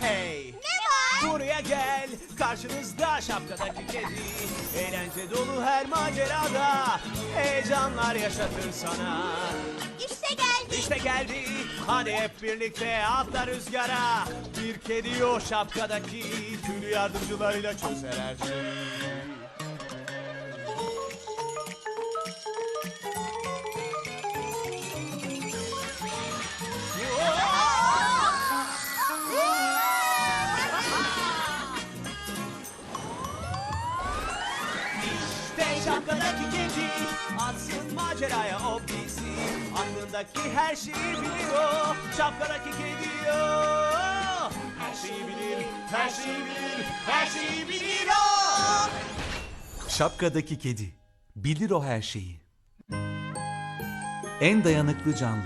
Hey! Buraya gel, karşınızda şapkadaki kedi. Eğlence dolu her macerada, heyecanlar yaşatır sana. İşte geldi. İşte geldi, hadi hep birlikte atla rüzgara. Bir kedi o şapkadaki, tüm yardımcılarıyla çözer her şeyi. İşte şapkadaki kedi Atsın maceraya o bizi Aklındaki her şeyi bilir o Şapkadaki kedi o Her şeyi bilir, her şeyi bilir, her şeyi bilir o Şapkadaki kedi. Bilir o her şeyi. En dayanıklı canlı.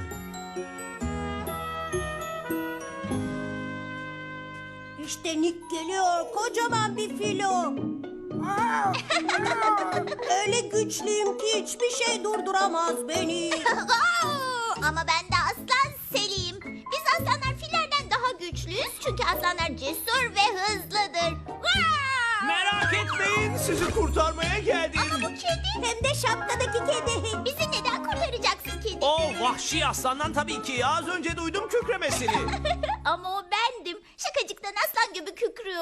İşte Nick geliyor. Kocaman bir filo. Öyle güçlüyüm ki hiçbir şey durduramaz beni. Ama ben de aslan Selim. Biz aslanlar fillerden daha güçlüyüz çünkü aslanlar cesur ve hızlıdır. Merak etmeyin sizi kurtarmaya geldim Ama bu kedi. Hem de şapkadaki kedi. Bizi neden kurtaracaksın kedi? O vahşi aslandan tabii ki az önce duydum kükremesini Ama o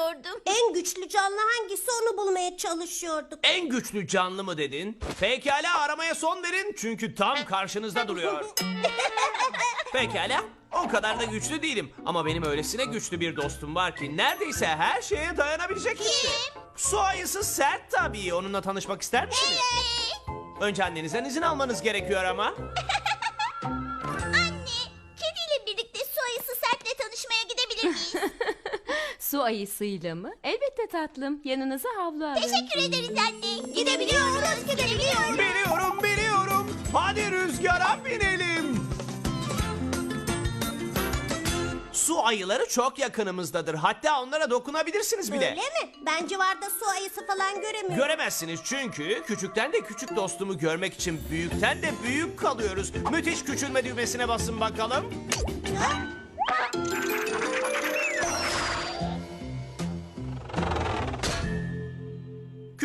kükrüyordum. En güçlü canlı hangisi onu bulmaya çalışıyorduk. En güçlü canlı mı dedin? Pekala aramaya son verin çünkü tam karşınızda duruyor. Pekala o kadar da güçlü değilim ama benim öylesine güçlü bir dostum var ki neredeyse her şeye dayanabilecek işte. Su ayısı sert tabii onunla tanışmak ister misiniz? Hey! Önce annenizden izin almanız gerekiyor ama. Su ayısıyla mı? Elbette tatlım. Yanınıza havlu alın. Teşekkür ederiz anne. Gidebiliyoruz, gidebiliyoruz. Biliyorum biliyorum hadi rüzgara binelim. Su ayıları çok yakınımızdadır. Hatta onlara dokunabilirsiniz bile. Öyle mi? Ben civarda su ayısı falan göremiyorum. Göremezsiniz çünkü küçükten de küçük dostumu görmek için büyükten de büyük kalıyoruz. Müthiş küçülme düğmesine basın bakalım.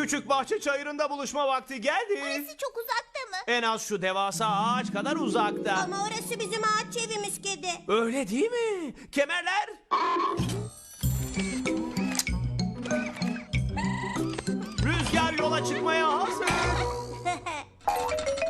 Küçük bahçe çayırında buluşma vakti geldi. Burası çok uzakta mı? En az şu devasa ağaç kadar uzakta. Ama orası bizim ağaç evimiz kedi. Öyle değil mi? Kemerler. Rüzgar yola çıkmaya hazır.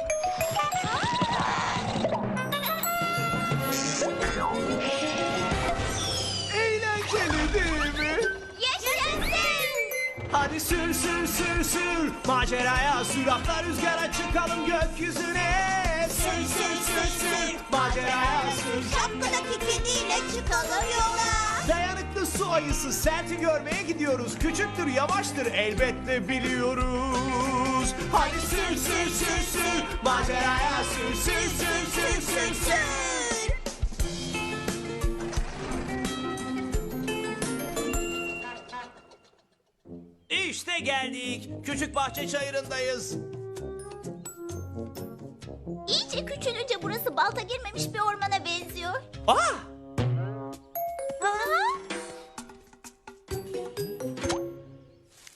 sür sür sür sür. Maceraya sür atla rüzgara çıkalım gökyüzüne. Sür sür sür sür. Maceraya sür. Şapkadaki kediyle çıkalım yola. Dayanıklı su ayısı serti görmeye gidiyoruz. Küçüktür yavaştır elbette biliyoruz. Hadi sür sür sür sür. Maceraya sür sür sür sür sür sür İşte geldik. Küçük bahçe çayırındayız. İyice küçülünce burası balta girmemiş bir ormana benziyor. Aa! Aa!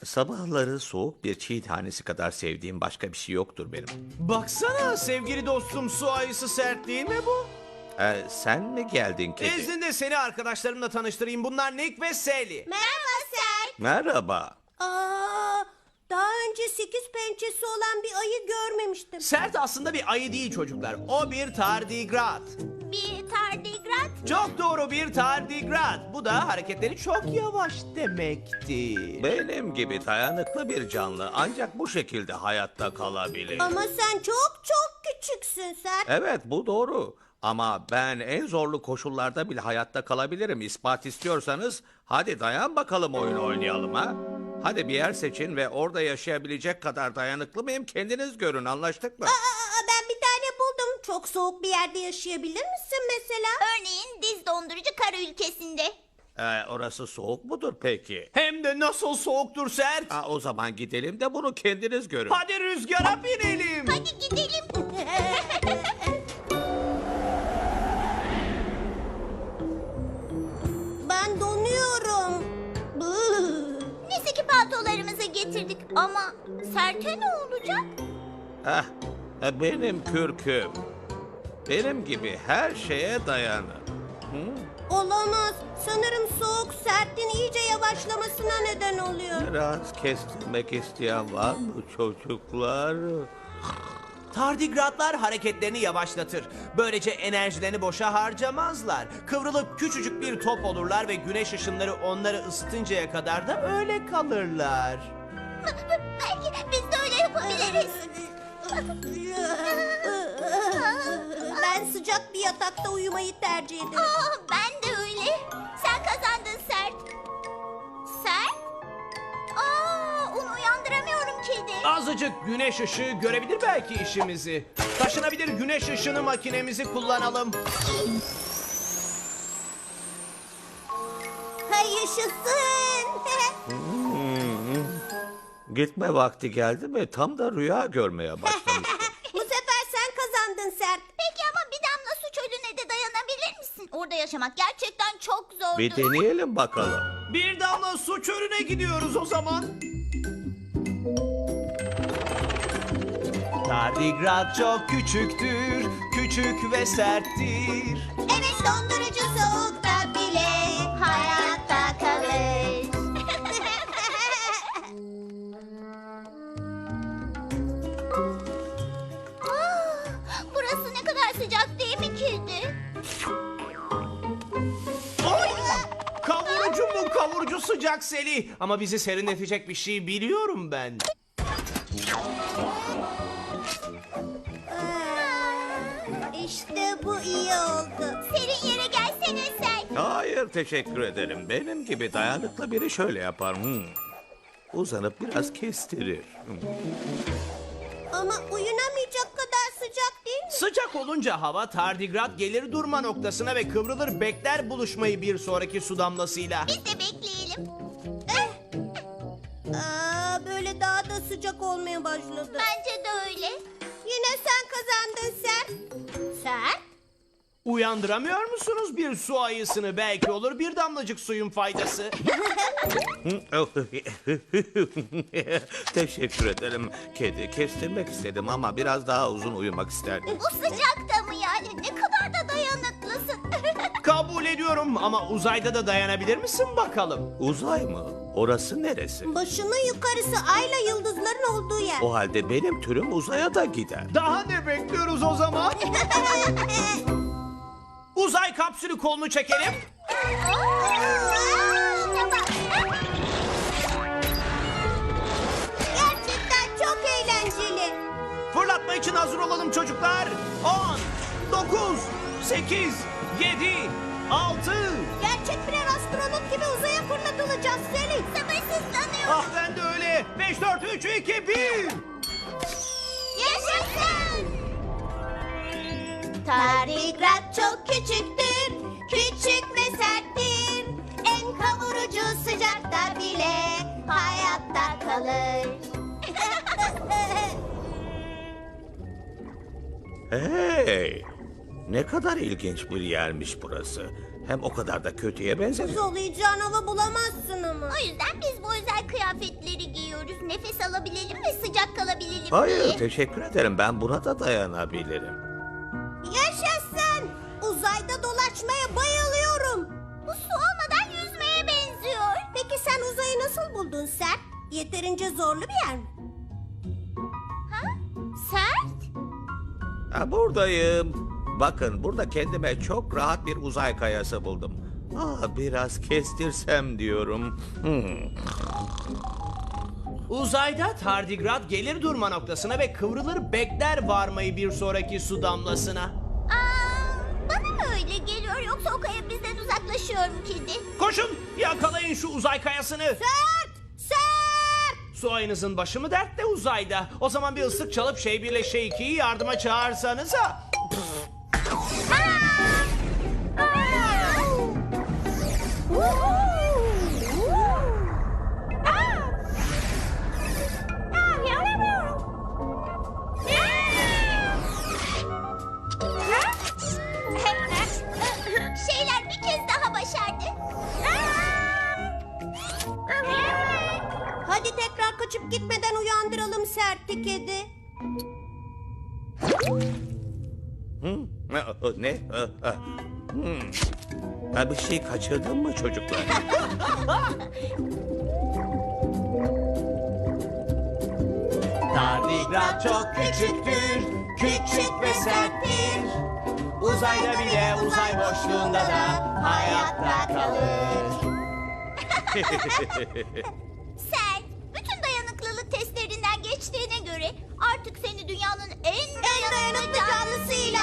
Sabahları soğuk bir çiğ tanesi kadar sevdiğim başka bir şey yoktur benim. Baksana sevgili dostum su ayısı sert değil mi bu? Ee, sen mi geldin kedi? İzninde seni arkadaşlarımla tanıştırayım. Bunlar Nick ve Sally. Merhaba sen. Merhaba. Önce sekiz pençesi olan bir ayı görmemiştim. Sert aslında bir ayı değil çocuklar. O bir tardigrat. Bir tardigrat. Çok doğru bir tardigrat. Bu da hareketleri çok yavaş demektir. Benim gibi dayanıklı bir canlı ancak bu şekilde hayatta kalabilir. Ama sen çok çok küçüksün sen. Evet bu doğru. Ama ben en zorlu koşullarda bile hayatta kalabilirim. İspat istiyorsanız hadi dayan bakalım oyun oynayalım ha. Hadi bir yer seçin ve orada yaşayabilecek kadar dayanıklı mıyım kendiniz görün anlaştık mı? Aa, ben bir tane buldum. Çok soğuk bir yerde yaşayabilir misin mesela? Örneğin diz dondurucu kara ülkesinde. Ee, orası soğuk mudur peki? Hem de nasıl soğuktur sert. Ha, o zaman gidelim de bunu kendiniz görün. Hadi rüzgara binelim. Hadi gidelim. Ama serte ne olacak? Eh, e, benim kürküm. Benim gibi her şeye dayanır. Olamaz. Sanırım soğuk sertin iyice yavaşlamasına neden oluyor. Biraz kestirmek isteyen var mı çocuklar? Tardigratlar hareketlerini yavaşlatır. Böylece enerjilerini boşa harcamazlar. Kıvrılıp küçücük bir top olurlar ve güneş ışınları onları ısıtıncaya kadar da öyle kalırlar. Belki biz de öyle yapabiliriz. Ben sıcak bir yatakta uyumayı tercih ederim. Aa, ben de öyle. Azıcık güneş ışığı görebilir belki işimizi. Taşınabilir güneş ışını makinemizi kullanalım. Hay yaşasın. Gitme vakti geldi mi tam da rüya görmeye başlamıştım. Bu sefer sen kazandın sert. Peki ama bir damla su çölüne de dayanabilir misin? Orada yaşamak gerçekten çok zordur. Bir deneyelim bakalım. Bir damla su çölüne gidiyoruz o zaman. Tardigrat çok küçüktür, küçük ve serttir. Evet dondurucu soğukta bile hayatta kalır. Aa, Burası ne kadar sıcak değil mi kedi? Oy! Kavurucu mu kavurucu sıcak seli. Ama bizi serinletecek bir şey biliyorum ben. İşte bu iyi oldu. Serin yere gelsene sen. Hayır teşekkür ederim. Benim gibi dayanıklı biri şöyle yapar. Hmm. Uzanıp biraz kestirir. Hmm. Ama uyunamayacak kadar sıcak değil mi? Sıcak olunca hava tardigrat gelir durma noktasına ve kıvrılır bekler buluşmayı bir sonraki su damlasıyla. Biz de bekleyelim. Aa, böyle daha da sıcak olmaya başladı. Bence de öyle. Yine sen kazandın sert. Sert? Uyandıramıyor musunuz bir su ayısını? Belki olur bir damlacık suyun faydası. teşekkür ederim. Kedi kestirmek istedim ama biraz daha uzun uyumak isterdim. Bu sıcakta mı yani? Ne kadar da dayanıklısın. Kabul ediyorum ama uzayda da dayanabilir misin bakalım? Uzay mı? Orası neresi? Başının yukarısı ayla yıldızların olduğu yer. O halde benim türüm uzaya da gider. Daha ne bekliyoruz o zaman? Uzay kapsülü kolunu çekelim. Gerçekten çok eğlenceli. Fırlatma için hazır olalım çocuklar. 10, 9, 8, 7, 6. Gerçek birer astronot gibi uzaya fırlatılacağız Selin. Sabırsızlanıyorum. Ah ben de öyle. 5, 4, 3, 2, 1. Yaşasın. Tardigrat çok küçüktür, küçük ve serttir. En kavurucu sıcakta bile hayatta kalır. Hey! Ne kadar ilginç bir yermiş burası. Hem o kadar da kötüye benzemiyor. Soluyacağın hava bulamazsın ama. O yüzden biz bu özel kıyafetleri giyiyoruz. Nefes alabilelim ve sıcak kalabilelim Hayır, diye. teşekkür ederim. Ben buna da dayanabilirim. Yaşasın! Uzayda dolaşmaya bayılıyorum. Bu su olmadan yüzmeye benziyor. Peki sen uzayı nasıl buldun Sert? Yeterince zorlu bir yer mi? Ha? Sert? Ha, buradayım. Bakın burada kendime çok rahat bir uzay kayası buldum. Ah, biraz kestirsem diyorum. Hmm. Uzayda tardigrat gelir durma noktasına ve kıvrılır bekler varmayı bir sonraki su damlasına. Aa, bana mı öyle geliyor yoksa o kaya bizden uzaklaşıyor mu kedi? Koşun yakalayın şu uzay kayasını. Sert! Sert! Su ayınızın başı mı dertte uzayda? O zaman bir ıslık çalıp şey birle şey ikiyi yardıma çağırsanıza. Hadi tekrar kaçıp gitmeden uyandıralım sertli kedi. Ne? ne? Hmm. Ha, bir şey kaçırdın mı çocuklar? Tardigrad çok küçüktür, küçük ve serttir. Uzayda bile uzay boşluğunda da hayatta kalır.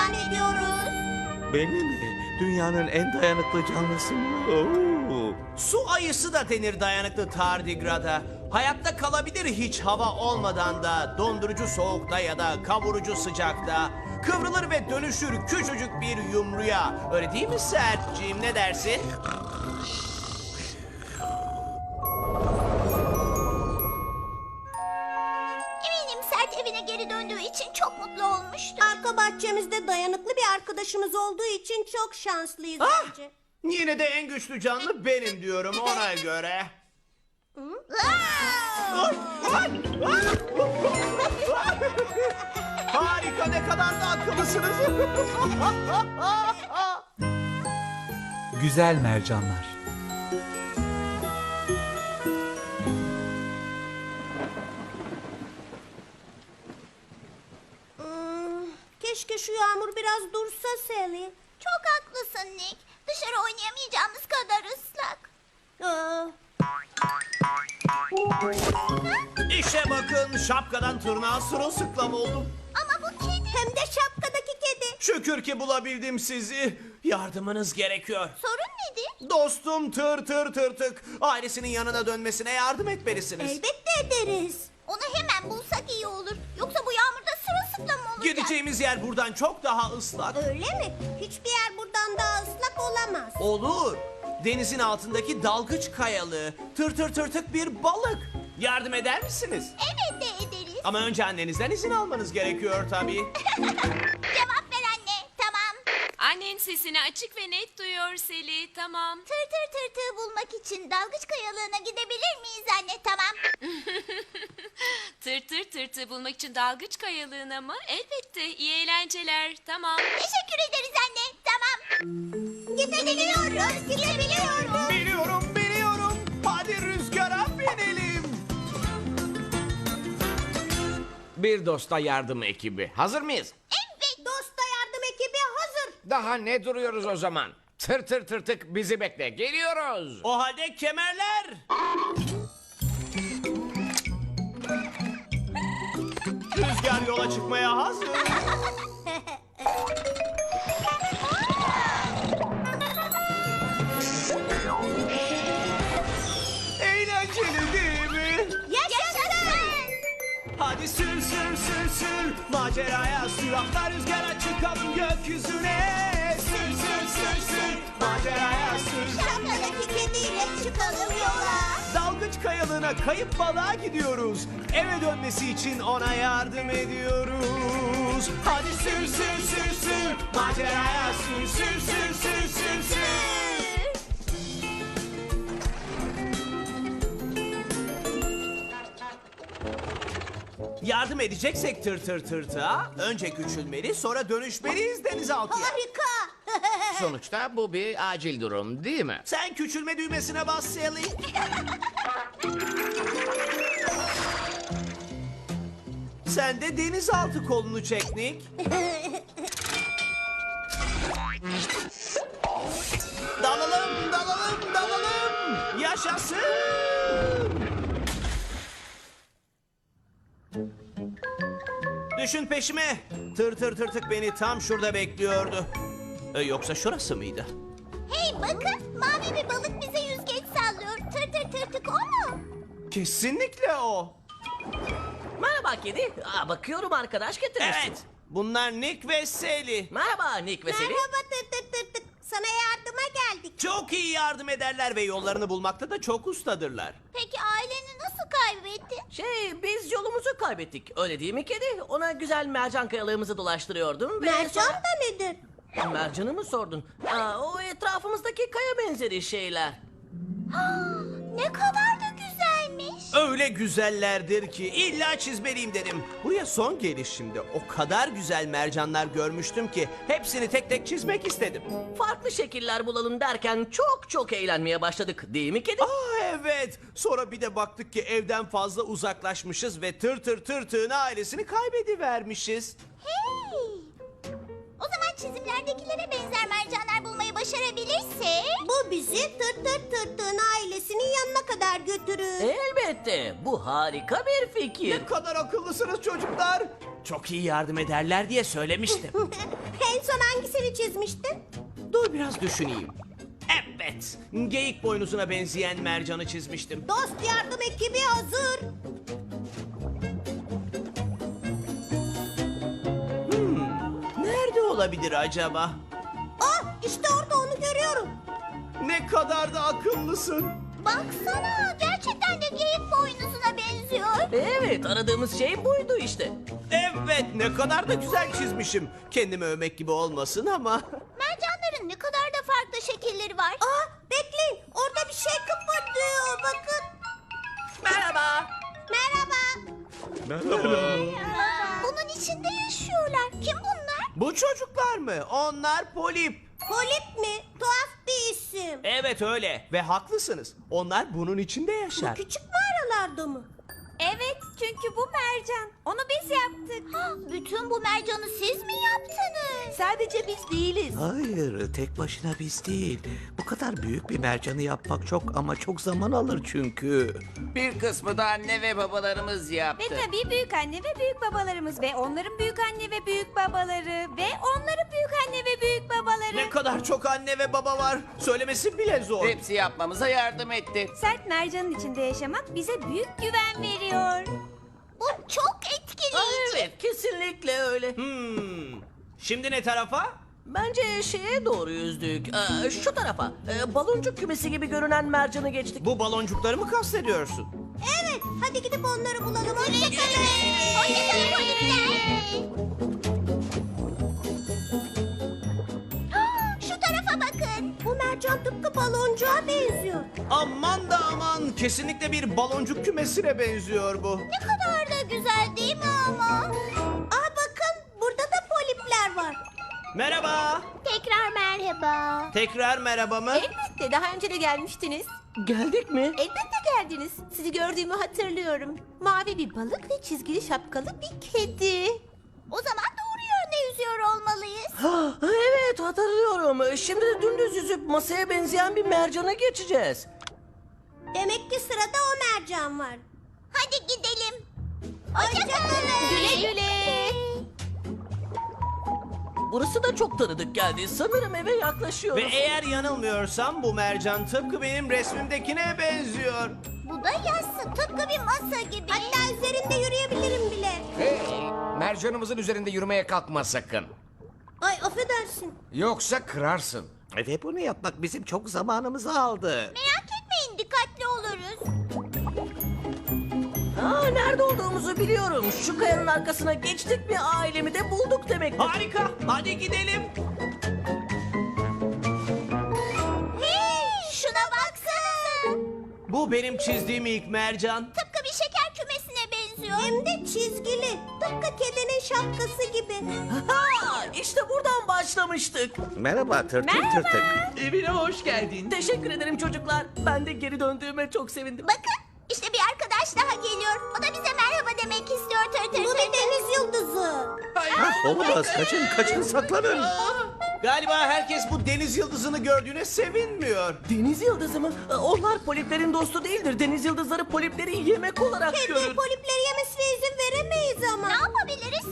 canlısı ilan ediyoruz. Beni mi? Dünyanın en dayanıklı canlısı mı? Oo. Su ayısı da denir dayanıklı tardigrada. Hayatta kalabilir hiç hava olmadan da dondurucu soğukta ya da kavurucu sıcakta. Kıvrılır ve dönüşür küçücük bir yumruya. Öyle değil mi Sertciğim ne dersin? Arka bahçemizde dayanıklı bir arkadaşımız olduğu için çok şanslıyız Ah! bence. Yine de en güçlü canlı benim diyorum ona göre. Harika ne kadar da akıllısınız. Güzel mercanlar. Şu yağmur biraz dursa Sally. Çok haklısın Nick. Dışarı oynayamayacağımız kadar ıslak. Aa, İşte bakın şapkadan tırnağa sırılsıklam oldum. Ama bu kedi... hem de şapkadaki kedi. Şükür ki bulabildim sizi. Yardımınız gerekiyor. Sorun nedir? Dostum tır tır tır tık. Ailesinin yanına dönmesine yardım etmelisiniz. Elbette ederiz. Onu hemen bulsak iyi olur. Gideceğimiz yer buradan çok daha ıslak. Öyle mi? Hiçbir yer buradan daha ıslak olamaz. Olur. Denizin altındaki dalgıç kayalı, tır tır tır tık bir balık. Yardım eder misiniz? Elbette ederiz. Ama önce annenizden izin almanız gerekiyor tabii. Annen sesini açık ve net duyuyor Seli. Tamam. Tır tır tır tır bulmak için dalgıç kayalığına gidebilir miyiz anne? Tamam. Tır tır tırtı bulmak için dalgıç kayalığına mı? Elbette. İyi eğlenceler. Tamam. Teşekkür ederiz anne. Tamam. Gidebiliyoruz. Gidebiliyoruz. Biliyorum, biliyorum. Hadi rüzgara binelim. Bir dosta yardım ekibi. Hazır mıyız? Evet. Dosta yardım ekibi hazır. Daha ne duruyoruz o zaman? Tır tır tır tık bizi bekle. Geliyoruz. O halde kemerler. Rüzgar yola çıkmaya hazır. Hadi sür sür sür sür. Maceraya sür. Atla rüzgara çıkalım gökyüzüne. Sür sür sür sür. Maceraya sür. Şapkadaki kediyle çıkalım yola. Dalgıç kayalığına kayıp balığa gidiyoruz. Eve dönmesi için ona yardım ediyoruz. Hadi sür sür sür sür. Maceraya sür sür sür sür sür sür Yardım edeceksek tır tır tırtığa önce küçülmeli sonra dönüşmeliyiz denizaltıya. Harika. Sonuçta bu bir acil durum değil mi? Sen küçülme düğmesine bas Sally. Sen de denizaltı kolunu çek Nick. dalalım, dalalım, dalalım. Yaşasın. Düşün peşime. Tır tır tır tık beni tam şurada bekliyordu. E, yoksa şurası mıydı? Hey bakın mavi bir balık bize yüzgeç sallıyor. Tır tır tır tık o mu? Kesinlikle o. Merhaba kedi. Aa, bakıyorum arkadaş getirmişsin. Evet. Bunlar Nick ve Sally. Merhaba Nick ve Seli. Merhaba tır tır tır tık. Sana yardıma geldik. Çok iyi yardım ederler ve yollarını bulmakta da çok ustadırlar. Peki kaybettin? Şey biz yolumuzu kaybettik. Öyle değil mi kedi? Ona güzel mercan kayalığımızı dolaştırıyordum. Ve Mercan sonra- da nedir? Mercanı mı sordun? Aa, o etrafımızdaki kaya benzeri şeyler. Ne kadar. Öyle güzellerdir ki illa çizmeliyim dedim. Buraya son gelişimde o kadar güzel mercanlar görmüştüm ki hepsini tek tek çizmek istedim. Farklı şekiller bulalım derken çok çok eğlenmeye başladık değil mi kedi? Aa evet. Sonra bir de baktık ki evden fazla uzaklaşmışız ve tır tır tır tığın ailesini kaybedivermişiz. Hey! Çizimlerdekilere benzer mercanlar bulmayı başarabilirsek... Bu bizi tır tır tırtığın ailesinin yanına kadar götürür. Elbette. Bu harika bir fikir. Ne kadar akıllısınız çocuklar. Çok iyi yardım ederler diye söylemiştim. en son hangisini çizmiştin? Dur biraz düşüneyim. Evet. Geyik boynuzuna benzeyen mercanı çizmiştim. Dost yardım ekibi hazır. Olabilir acaba? Ah işte orada onu görüyorum. Ne kadar da akıllısın. Baksana gerçekten de geyik boynuzuna benziyor. Evet aradığımız şey buydu işte. Evet ne kadar da güzel çizmişim. Kendimi övmek gibi olmasın ama. Mercanların ne kadar da farklı şekilleri var. Ah bekleyin orada bir şey kıpırdıyor bakın. Merhaba. Merhaba. Bunun içinde yaşıyorlar. Kim? Bu çocuklar mı? Onlar polip. Polip mi? Tuhaf bir isim. Evet öyle ve haklısınız. Onlar bunun içinde yaşar. Küçük mağaralarda mı? Evet çünkü bu mercan. Onu biz yaptık. bütün bu mercanı siz mi yaptınız? Sadece biz değiliz. Hayır, tek başına biz değil. Bu kadar büyük bir mercanı yapmak çok ama çok zaman alır çünkü. Bir kısmı da anne ve babalarımız yaptı. Ve tabii büyük anne ve büyük babalarımız ve onların büyük anne ve büyük babaları ve onların büyük anne ve büyük babaları. Ne kadar çok anne ve baba var. Söylemesi bile zor. Hepsi yapmamıza yardım etti. Sert mercanın içinde yaşamak bize büyük güven veriyor. Bu çok Aa, etkileyici. evet kesinlikle öyle. Hmm. Şimdi ne tarafa? Bence şeye doğru yüzdük. Ee, şu tarafa. Ee, baloncuk kümesi gibi görünen mercanı geçtik. Bu baloncukları mı kastediyorsun? Evet hadi gidip onları bulalım. Hoşçakalın. Hoşçakalın polisler. Mercan tıpkı baloncuğa benziyor. Aman da aman kesinlikle bir baloncuk kümesine benziyor bu. Ne kadar da güzel değil mi ama? Ah bakın burada da polipler var. Merhaba. Tekrar merhaba. Tekrar merhaba mı? Elbette daha önce de gelmiştiniz. Geldik mi? Elbette geldiniz. Sizi gördüğümü hatırlıyorum. Mavi bir balık ve çizgili şapkalı bir kedi. O zaman yüzüyor olmalıyız. Evet hatırlıyorum. Şimdi de dümdüz yüzüp masaya benzeyen bir mercana geçeceğiz. Demek ki sırada o mercan var. Hadi gidelim. Hoşçakalın. Güle güle. Burası da çok tanıdık geldi. Sanırım eve Ve yaklaşıyoruz. eğer yanılmıyorsam bu mercan tıpkı benim resmimdekine benziyor. Bu da yassı tıpkı bir masa gibi. Hatta üzerinde yürüyebilirim bile. Mercanımızın üzerinde yürümeye kalkma sakın. Ay affedersin. Yoksa kırarsın. Ve bunu yapmak bizim çok zamanımızı aldı. Merak etmeyin dikkatli oluruz. Aa, nerede olduğumuzu biliyorum. Şu kayanın arkasına geçtik ve ailemi de bulduk demektir. Harika. Hadi gidelim. Hey, şuna baksana. Bu benim çizdiğim ilk mercan. Tıpkı benziyor. Hem de çizgili. Tıpkı kedinin şapkası gibi. Ha, işte buradan başlamıştık. Merhaba tırtık tırtık. Evine hoş geldin. Teşekkür ederim çocuklar. Ben de geri döndüğüme çok sevindim. Bakın işte bir arkadaş daha geliyor. O da bize merhaba demek istiyor tır tır Bu tır. bir deniz yıldızı. Olamaz, kaçın kaçın saklanın. Galiba herkes bu deniz yıldızını gördüğüne sevinmiyor. Deniz yıldızı mı? Ee, Onlar poliplerin dostu değildir. Deniz yıldızları polipleri yemek olarak Hem de görür. polipleri yemesine izin veremeyiz ama. Ne yapabiliriz?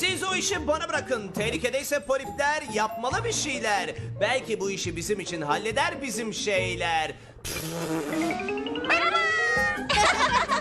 Siz o işi bana bırakın. Tehlikedeyse polipler yapmalı bir şeyler. Belki bu işi bizim için halleder bizim şeyler.